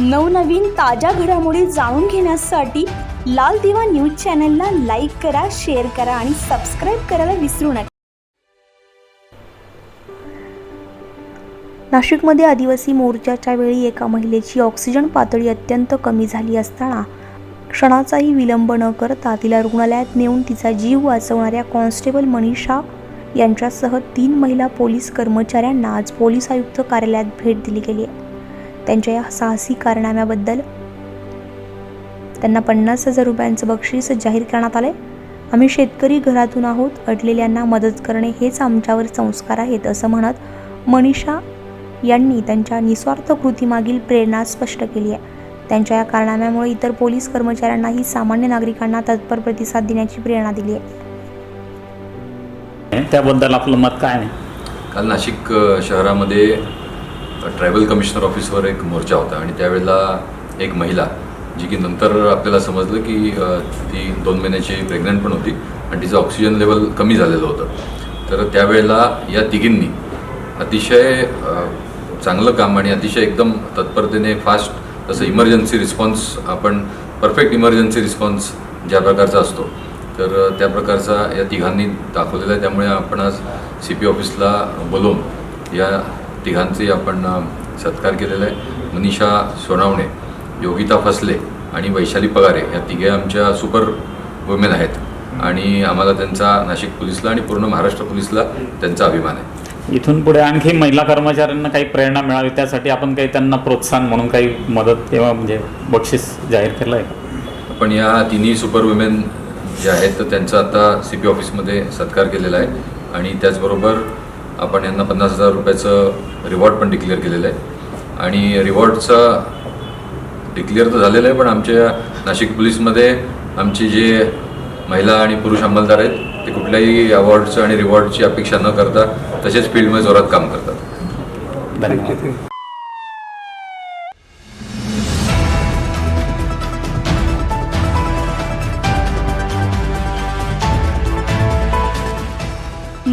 नवनवीन ताज्या घडामोडी जाणून घेण्यासाठी लाल दिवा न्यूज चॅनलला लाईक करा शेअर करा आणि सबस्क्राईब करायला विसरू नका. नाशिकमध्ये आदिवासी मोर्चाच्या वेळी एका महिलेची ऑक्सिजन पातळी अत्यंत कमी झाली असताना क्षणाचाही विलंब न करता तिला रुग्णालयात नेऊन तिचा जीव वाचवणाऱ्या कॉन्स्टेबल मनीषा यांच्यासह तीन महिला पोलीस कर्मचाऱ्यांना आज पोलीस आयुक्त कार्यालयात भेट दिली गेली आहे. त्यांच्या या साहसी कारनाम्याबद्दल त्यांना पन्नास हजार रुपयांचं बक्षीस जाहीर करण्यात आले आम्ही शेतकरी घरातून आहोत अडलेल्यांना मदत करणे हेच आमच्यावर संस्कार आहेत असं म्हणत मनीषा यांनी त्यांच्या निस्वार्थ कृतीमागील प्रेरणा स्पष्ट केली आहे. त्यांच्या या कारनाम्यामुळे इतर पोलीस कर्मचाऱ्यांनाही सामान्य नागरिकांना तत्पर प्रतिसाद देण्याची प्रेरणा दिली आहे. त्याबद्दल आपलं मत काय नाही काल नाशिक शहरामध्ये ट्रॅव्हल कमिशनर ऑफिसवर एक मोर्चा होता आणि त्यावेळेला एक महिला जी की नंतर आपल्याला समजलं की ती दोन महिन्याची प्रेग्नंट पण होती आणि तिचं ऑक्सिजन लेवल कमी झालेलं होतं. तर त्यावेळेला या तिघींनी अतिशय चांगलं काम आणि अतिशय एकदम तत्परतेने फास्ट तसं इमर्जन्सी रिस्पॉन्स आपण परफेक्ट इमर्जन्सी रिस्पॉन्स ज्या प्रकारचा असतो. तर त्या प्रकारचा या तिघांनी दाखवलेला आहे. त्यामुळे आपण आज सी पी ऑफिसला बोलवून या तिघांचे आपण सत्कार केलेला आहे. मनीषा सोनावणे योगिता फसले आणि वैशाली पगारे या तिघे आमच्या सुपर वुमेन आहेत. आणि आम्हाला त्यांचा नाशिक पोलीसला आणि पूर्ण महाराष्ट्र पोलीसला त्यांचा अभिमान आहे. इथून पुढे आणखी महिला कर्मचाऱ्यांना काही प्रेरणा मिळावी त्यासाठी आपण काही त्यांना प्रोत्साहन म्हणून काही मदत किंवा म्हणजे बक्षीस जाहीर केलं आहे आपण या तिन्ही सुपर वुमेन जे आहेत तर त्यांचा आता सी पी ऑफिसमध्ये सत्कार केलेला आहे. आणि त्याचबरोबर आपण यांना पन्नास हजार रुपयाचं रिवॉर्ड पण डिक्लेअर केलेलं आहे. आणि रिवॉर्डचं डिक्लेअर तर झालेलं आहे पण आमच्या नाशिक पोलीसमध्ये आमची जे महिला आणि पुरुष अंमलदार आहेत ते कुठल्याही अवॉर्डचं आणि रिवॉर्डची अपेक्षा न करता तसेच फील्डमध्ये जोरात काम करतात.